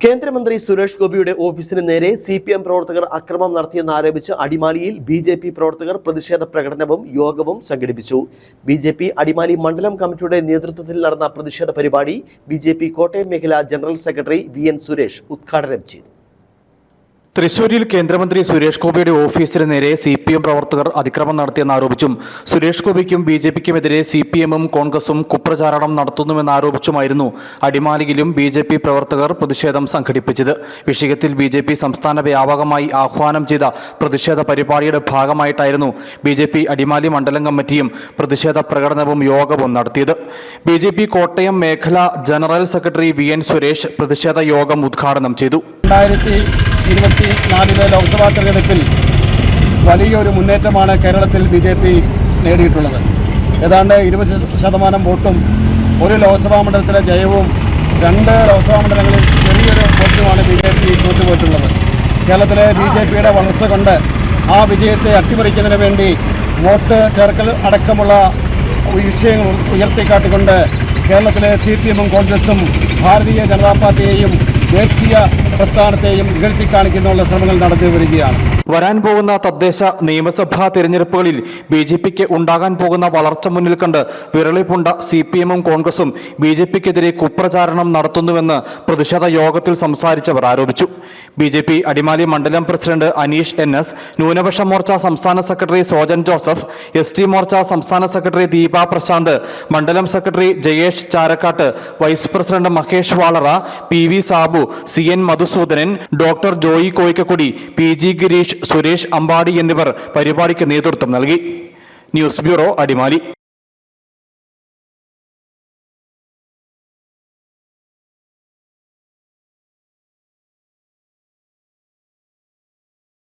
കേന്ദ്രമന്ത്രി സുരേഷ് ഗോപിയുടെ ഓഫീസിന് നേരെ സി പി എം പ്രവർത്തകർ അക്രമം നടത്തിയെന്ന് ആരോപിച്ച് അടിമാലിയിൽ ബി ജെ പി പ്രവർത്തകർ പ്രതിഷേധ പ്രകടനവും യോഗവും സംഘടിപ്പിച്ചു. ബി ജെ പി അടിമാലി മണ്ഡലം കമ്മിറ്റിയുടെ നേതൃത്വത്തിൽ നടന്ന പ്രതിഷേധ പരിപാടി ബി ജെ പി കോട്ടയം മേഖലാ general secretary V N Suresh ഉദ്ഘാടനം ചെയ്തു. തൃശൂരിൽ കേന്ദ്രമന്ത്രി സുരേഷ് ഗോപിയുടെ ഓഫീസിന് നേരെ സി പി എം പ്രവർത്തകർ അതിക്രമം നടത്തിയെന്നാരോപിച്ചും സുരേഷ് ഗോപിക്കും ബി ജെ പിക്കുമെതിരെ സി പി എമ്മും കോൺഗ്രസും കുപ്രചാരണം നടത്തുന്നുവെന്നാരോപിച്ചുമായിരുന്നു അടിമാലിയിലും ബി ജെ പി പ്രവർത്തകർ പ്രതിഷേധം സംഘടിപ്പിച്ചത്. വിഷയത്തിൽ ബി ജെ പി സംസ്ഥാന വ്യാപകമായി ആഹ്വാനം ചെയ്ത പ്രതിഷേധ പരിപാടിയുടെ ഭാഗമായിട്ടായിരുന്നു ബി ജെ പി അടിമാലി മണ്ഡലം കമ്മിറ്റിയും പ്രതിഷേധ പ്രകടനവും യോഗവും നടത്തിയത്. ബി ജെ പി കോട്ടയം മേഖല general secretary V N Suresh പ്രതിഷേധ യോഗം ഉദ്ഘാടനം ചെയ്തു. ഇരുപത്തി നാലിലെ ലോക്സഭാ തെരഞ്ഞെടുപ്പിൽ വലിയൊരു മുന്നേറ്റമാണ് കേരളത്തിൽ ബി ജെ പി നേടിയിട്ടുള്ളത്. ഏതാണ്ട് ഇരുപത് ശതമാനം വോട്ടും ഒരു ലോക്സഭാ മണ്ഡലത്തിലെ ജയവും രണ്ട് ലോക്സഭാ മണ്ഡലങ്ങളിൽ ചെറിയൊരു വോട്ടുമാണ് ബി ജെ പി തോറ്റുപോയിട്ടുള്ളത്. കേരളത്തിലെ ബി ജെ പിയുടെ വളർച്ച കൊണ്ട് ആ വിജയത്തെ അട്ടിമറിക്കുന്നതിന് വേണ്ടി വോട്ട് ചേർക്കൽ അടക്കമുള്ള വിഷയങ്ങൾ ഉയർത്തിക്കാട്ടിക്കൊണ്ട് കേരളത്തിലെ സി പി എമ്മും കോൺഗ്രസും ഭാരതീയ ജനതാ പാർട്ടിയെയും ദേശീയ പ്രസ്ഥാനത്തെയും ഇകഴ്ത്തി കാണിക്കുന്നുള്ള ശ്രമങ്ങൾ നടത്തി വരികയാണ്. വരാൻ പോകുന്ന തദ്ദേശ നിയമസഭാ തെരഞ്ഞെടുപ്പുകളിൽ ബി ജെ പിക്ക് ഉണ്ടാകാൻ പോകുന്ന വളർച്ച മുന്നിൽ കണ്ട് വിരളിപ്പുണ്ട സി പി എമ്മും കോൺഗ്രസും ബി ജെ പിക്കെതിരെ കുപ്രചാരണം നടത്തുന്നുവെന്ന് പ്രതിഷേധ യോഗത്തിൽ സംസാരിച്ചവർ ആരോപിച്ചു. ബി ജെ പി അടിമാലി മണ്ഡലം പ്രസിഡന്റ് അനീഷ് എൻ എസ് ന്യൂനപക്ഷ മോർച്ച സംസ്ഥാന secretary Sojan Joseph S T Morcha സംസ്ഥാന സെക്രട്ടറി ദീപ പ്രശാന്ത് മണ്ഡലം secretary Jayesh Charakkattu vice president Mahesh Valara P V Sabu C N Madhusoodanan doctor Joy Koyikkakudi P G Girish Suresh Ambadi എന്നിവർ പരിപാടിക്ക് നേതൃത്വം നൽകി. News bureau Adimali.